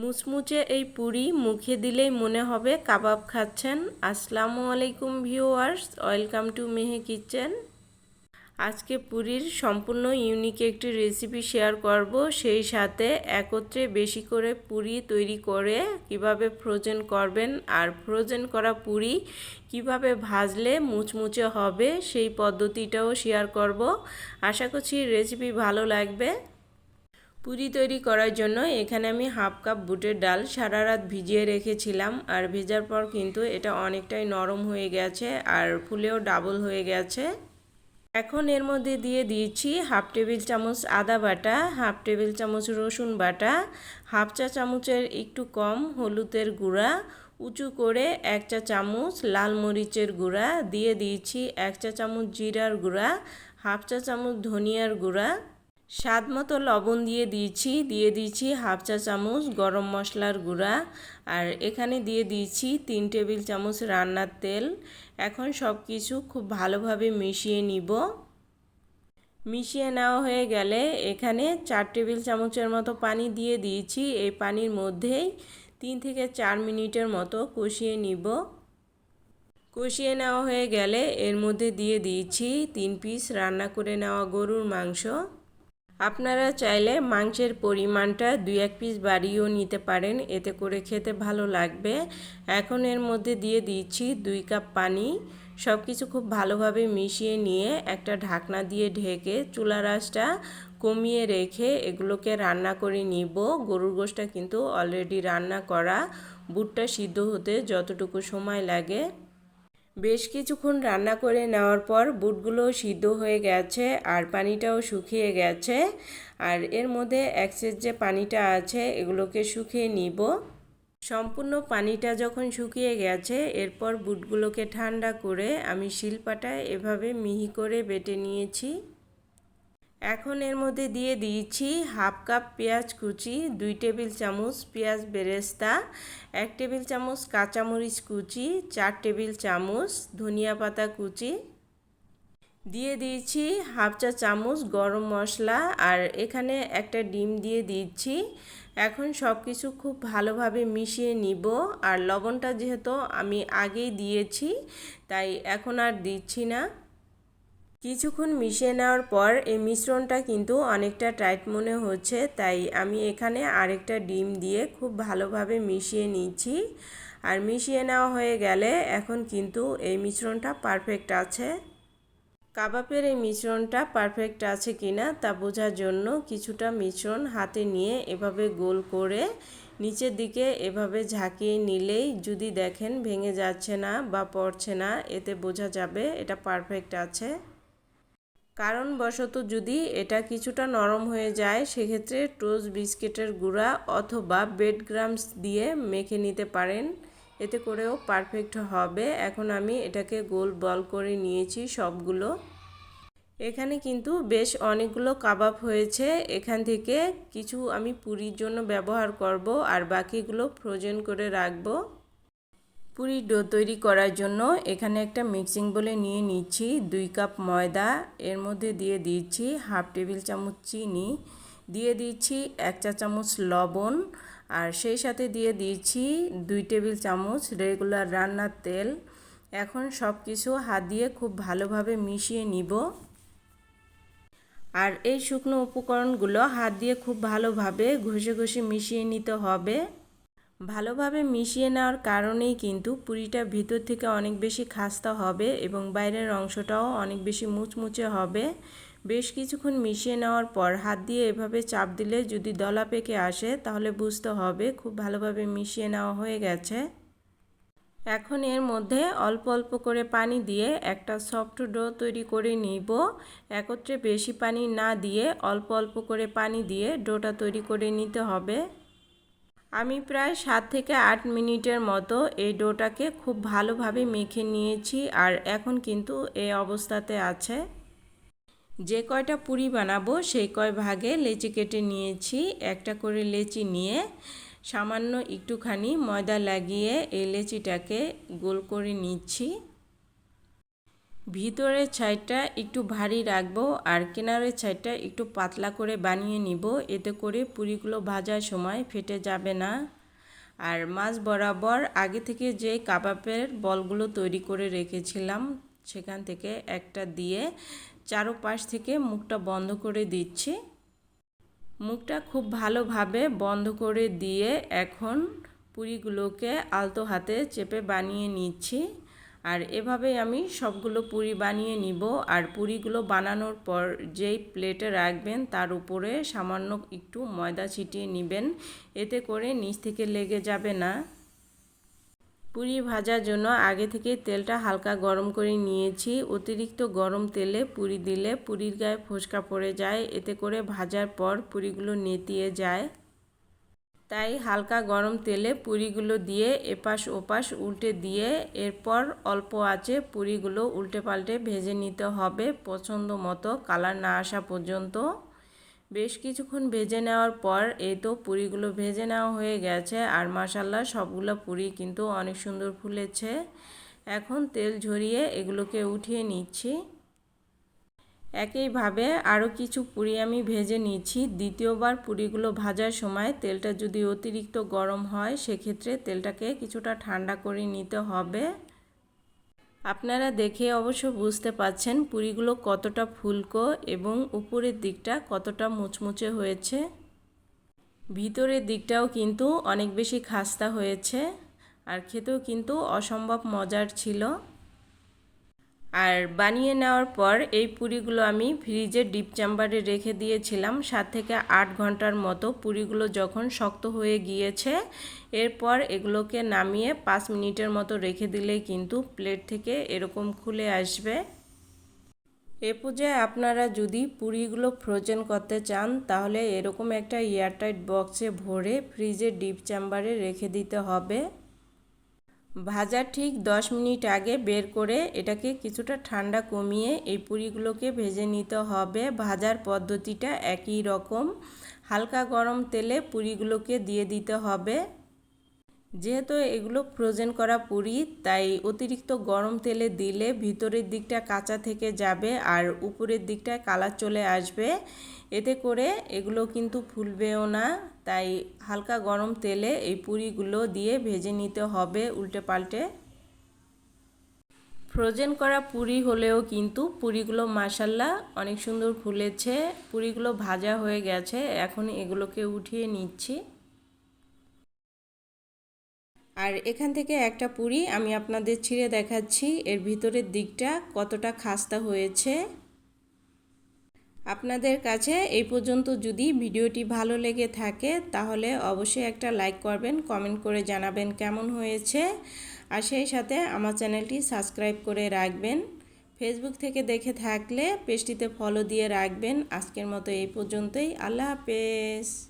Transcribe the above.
মুচমুচে এই পুরি মুখে দিলেই মনে হবে কাবাব খাচ্ছেন। আসসালামু আলাইকুম viewers, welcome to Mehe kitchen. আজকে পুরীর সম্পূর্ণ ইউনিক একটি রেসিপি শেয়ার করব। সেই সাথে একত্রে বেশি করে পুরি তৈরি করে কীভাবে ফ্রোজেন করবেন আর ফ্রোজেন করা পুরি কীভাবে ভাজলে মুচমুচে হবে সেই পদ্ধতিটাও শেয়ার করব। আশা করছি রেসিপি ভালো লাগবে। পুরি তৈরি করার জন্য এখানে আমি হাফ কাপ বুটের ডাল সারা রাত ভিজিয়ে রেখেছিলাম, আর ভেজার পর কিন্তু এটা অনেকটাই নরম হয়ে গেছে আর ফুলেও ডাবল হয়ে গেছে। এখন এর মধ্যে দিয়ে দিয়েছি হাফ টেবিল চামচ আদা বাটা, হাফ টেবিল চামচ রসুন বাটা, হাফ চা চামচের একটু কম হলুদের গুঁড়া, উঁচু করে এক চা চামচ লাল মরিচের গুঁড়া, দিয়ে দিয়েছি এক চা চামচ জিরার গুঁড়া, হাফ চা চামচ ধনিয়ার গুঁড়া স্বাদ মতো লবণ দিয়ে দিয়েছি দিয়ে দিয়েছি হাফ চা চামচ গরম মশলার গুঁড়া আর এখানে দিয়ে দিয়েছি তিন টেবিল চামচ রান্নার তেল। এখন সব কিছু খুব ভালোভাবে মিশিয়ে নিব। মিশিয়ে নেওয়া হয়ে গেলে এখানে চার টেবিল চামচের মতো পানি দিয়ে দিয়েছি। এই পানির মধ্যেই তিন থেকে চার মিনিটের মতো কষিয়ে নিব। কষিয়ে নেওয়া হয়ে গেলে এর মধ্যে দিয়ে দিয়েছি তিন পিস রান্না করে নেওয়া গরুর মাংস। আপনারা চাইলে মাংসের পরিমাণটা দুই এক পিস বাড়িয়েও নিতে পারেন, এতে করে খেতে ভালো লাগবে। এখন এর মধ্যে দিয়ে দিচ্ছি দুই কাপ পানি। সব কিছু খুব ভালোভাবে মিশিয়ে নিয়ে একটা ঢাকনা দিয়ে ঢেকে চুলা রাসটা কমিয়ে রেখে এগুলোকে রান্না করে নিব। গরুর গোশটা কিন্তু অলরেডি রান্না করা। বুটটা সিদ্ধ হতে যতটুকু সময় লাগে বেশ কিছুক্ষণ রান্না করে নেওয়ার পর বুটগুলো সিদ্ধ হয়ে গেছে আর পানিটাও শুকিয়ে গেছে। আর এর মধ্যে অ্যাক্সেস যে পানিটা আছে, এগুলোকে শুকিয়ে নিব। সম্পূর্ণ পানিটা যখন শুকিয়ে গেছে, এরপর বুটগুলোকে ঠান্ডা করে আমি শিলপাটায় এভাবে মিহি করে বেটে নিয়েছি। এখন এর মধ্যে দিয়ে দিয়েছি হাফ কাপ পেঁয়াজ কুচি, দুই টেবিল চামচ পেঁয়াজ বেরেস্তা, এক টেবিল চামচ কাঁচামরিচ কুচি, চার টেবিল চামচ ধনিয়া পাতা কুচি। দিয়ে দিয়েছি হাফ চা চামচ গরম মশলা আর এখানে একটা ডিম দিয়ে দিচ্ছি এখন সব কিছু খুব ভালোভাবে মিশিয়ে নিব আর লবণটা যেহেতু আমি আগেই দিয়েছি, তাই এখন আর দিচ্ছি না। কিছুক্ষণ মিশিয়ে নেওয়ার পর এই মিশ্রণটা কিন্তু অনেকটা টাইট মনে হচ্ছে, তাই আমি এখানে আরেকটা ডিম দিয়ে খুব ভালোভাবে মিশিয়ে নিচ্ছি। আর মিশিয়ে নেওয়া হয়ে গেলে এখন কিন্তু এই মিশ্রণটা পারফেক্ট আছে। কাবাবের এই মিশ্রণটা পারফেক্ট আছে কিনা তা বোঝার জন্য কিছুটা মিশ্রণ হাতে নিয়ে এভাবে গোল করে নিচের দিকে এভাবে ঝাঁকিয়ে নিলেই যদি দেখেন ভেঙে যাচ্ছে না বা পড়ছে না, এতে বোঝা যাবে এটা পারফেক্ট আছে। কারণবশত যদি এটা কিছুটা নরম হয়ে যায়, সেক্ষেত্রে টোস্ট বিস্কিটের গুঁড়া অথবা বেড গ্রামস দিয়ে মেখে নিতে পারেন। এতে করেও পারফেক্ট হবে। এখন আমি এটাকে গোল বল করে নিয়েছি সবগুলো। এখানে কিন্তু বেশ অনেকগুলো কাবাব হয়েছে। এখান থেকে কিছু আমি পুরীর জন্য ব্যবহার করব আর বাকিগুলো ফ্রোজেন করে রাখব। পুরি ডো তৈরি করার জন্য এখানে একটা মিক্সিং বলে নিয়ে নিচ্ছি। দুই কাপ ময়দা, এর মধ্যে দিয়ে দিচ্ছি হাফ টেবিল চামচ চিনি, দিয়ে দিচ্ছি এক চা চামচ লবণ, আর সেই সাথে দিয়ে দিচ্ছি দুই টেবিল চামচ রেগুলার রান্নার তেল। এখন সব কিছু হাত দিয়ে খুব ভালোভাবে মিশিয়ে নিব। আর এই শুকনো উপকরণগুলো হাত দিয়ে খুব ভালোভাবে ঘষে ঘষে মিশিয়ে নিতে হবে। ভালোভাবে মিশিয়ে নেওয়ার কারণেই কিন্তু পুরিটা ভিতর থেকে অনেক বেশি খাস্তা হবে এবং বাইরের অংশটাও অনেক বেশি মুচমুচে হবে। বেশ কিছুক্ষণ মিশিয়ে নেওয়ার পর হাত দিয়ে এভাবে চাপ দিলে যদি দলা পেকে আসে, তাহলে বুঝতে হবে খুব ভালোভাবে মিশিয়ে নেওয়া হয়ে গেছে। এখন এর মধ্যে অল্প অল্প করে পানি দিয়ে একটা সফট ডো তৈরি করে নিব। একত্রে বেশি পানি না দিয়ে অল্প অল্প করে পানি দিয়ে ডোটা তৈরি করে নিতে হবে। আমি প্রায় সাত থেকে আট মিনিটের মতো এই ডোটাকে খুব ভালোভাবে মেখে নিয়েছি আর এখন কিন্তু এই অবস্থাতে আছে। যে কয়টা পুরি বানাবো সেই কয় ভাগে লেচি কেটে নিয়েছি। একটা করে লেচি নিয়ে সামান্য একটুখানি ময়দা লাগিয়ে এই লেচিটাকে গোল করে নিচ্ছি। ভিতরের ছাইটা একটু ভারী রাখব আর কিনারের ছাইটা একটু পাতলা করে বানিয়ে নিব। এতে করে পুরিগুলো ভাজার সময় ফেটে যাবে না। আর মাছ বরাবর আগে থেকে যে কাবাবের বলগুলো তৈরি করে রেখেছিলাম, সেখান থেকে একটা দিয়ে চারোপাশ থেকে মুখটা বন্ধ করে দিচ্ছি। মুখটা খুব ভালোভাবে বন্ধ করে দিয়ে এখন পুরিগুলোকে আলতো হাতে চেপে বানিয়ে নিচ্ছি। আর এভাবে আমি সবগুলো পুরি বানিয়ে নিব। আর পুরিগুলো বানানোর পর যেই প্লেটে রাখবেন তার উপরে সামান্য একটু ময়দা ছিটিয়ে নেবেন। এতে করে নিচ থেকে লেগে যাবে না। পুরি ভাজার জন্য আগে থেকে তেলটা হালকা গরম করে নিয়েছি। অতিরিক্ত গরম তেলে পুরি দিলে পুরির গায়ে ফোসকা পড়ে যায়। এতে করে ভাজার পর পুরিগুলো নেতিয়ে যায়। তাই হালকা গরম তেলে পুরিগুলো দিয়ে এপাশ ওপাশ উল্টে দিয়ে এরপর অল্প আঁচে পুরিগুলো উল্টে পাল্টে ভেজে নিতে হবে পছন্দ মতো, কালার না আসা পর্যন্ত। বেশ কিছুক্ষণ ভেজে নেওয়ার পর এই তো পুরিগুলো ভেজে নেওয়া হয়ে গেছে আর মাসাল্লা সবগুলো পুরি কিন্তু অনেক সুন্দর ফুলেছে। এখন তেল ঝরিয়ে এগুলোকে উঠিয়ে নিচ্ছি। একইভাবে আরও কিছু পুরি আমি ভেজে নিচ্ছি। দ্বিতীয়বার পুরিগুলো ভাজার সময় তেলটা যদি অতিরিক্ত গরম হয়, সেক্ষেত্রে তেলটাকে কিছুটা ঠান্ডা করে নিতে হবে। আপনারা দেখে অবশ্য বুঝতে পাচ্ছেন পুরিগুলো কতটা ফুলকো এবং উপরের দিকটা কতটা মুচমুচে হয়েছে। ভিতরের দিকটাও কিন্তু অনেক বেশি খাস্তা হয়েছে, আর খেতেও কিন্তু অসম্ভব মজার ছিল। আর বানিয়ে নেওয়ার পর এই পুরিগুলো আমি ফ্রিজে ডিপ চাম্বারে রেখে দিয়েছিলাম। সাত থেকে আট ঘণ্টার মতো পুরিগুলো যখন শক্ত হয়ে গিয়েছে, এরপর এগুলোকে নামিয়ে পাঁচ মিনিটের মতো রেখে দিলেই কিন্তু প্লেট থেকে এরকম খুলে আসবে। এ পর্যায়ে আপনারা যদি পুরিগুলো ফ্রোজেন করতে চান, তাহলে এরকম একটা এয়ারটাইট বক্সে ভরে ফ্রিজে ডিপ চাম্বারে রেখে দিতে হবে। ভাজার ঠিক 10 মিনিট আগে বের করে এটাকে কিছুটা ঠান্ডা কমিয়ে এই পুরিগুলোকে ভেজে নিতে হবে। ভাজার পদ্ধতিটা একই রকম। হালকা গরম তেলে পুরিগুলোকে দিয়ে দিতে হবে। যেহেতু এগুলো ফ্রোজেন করা পুরি, তাই অতিরিক্ত গরম তেলে দিলে ভিতরের দিকটা কাঁচা থেকে যাবে আর উপরের দিকটায় কালার চলে আসবে। এতে করে এগুলো কিন্তু ফুলবেও না, তাই হালকা গরম তেলে এই পুরিগুলো দিয়ে ভেজে নিতে হবে উল্টে পাল্টে ফ্রোজেন করা পুরি হলেও কিন্তু পুরিগুলো মাসাল্লা অনেক সুন্দর ফুলেছে, পুরিগুলো ভাজা হয়ে গেছে, এখন এগুলোকে উঠিয়ে নিচ্ছি। আর এখান থেকে একটা পুরি আমি আপনাদের ছিঁড়ে দেখাচ্ছি। এর ভিতরের দিকটা কতটা খাস্তা হয়েছে। আপনাদের কাছে এই পর্যন্ত যদি ভিডিওটি ভালো লেগে থাকে, তাহলে অবশ্যই একটা লাইক করবেন, কমেন্ট করে জানাবেন কেমন হয়েছে। আর সেই সাথে আমার চ্যানেলটি সাবস্ক্রাইব করে রাখবেন। ফেসবুক থেকে দেখে থাকলে পেজটিতে ফলো দিয়ে রাখবেন। আজকের মতো এই পর্যন্তই। আল্লাহ হাফেজ।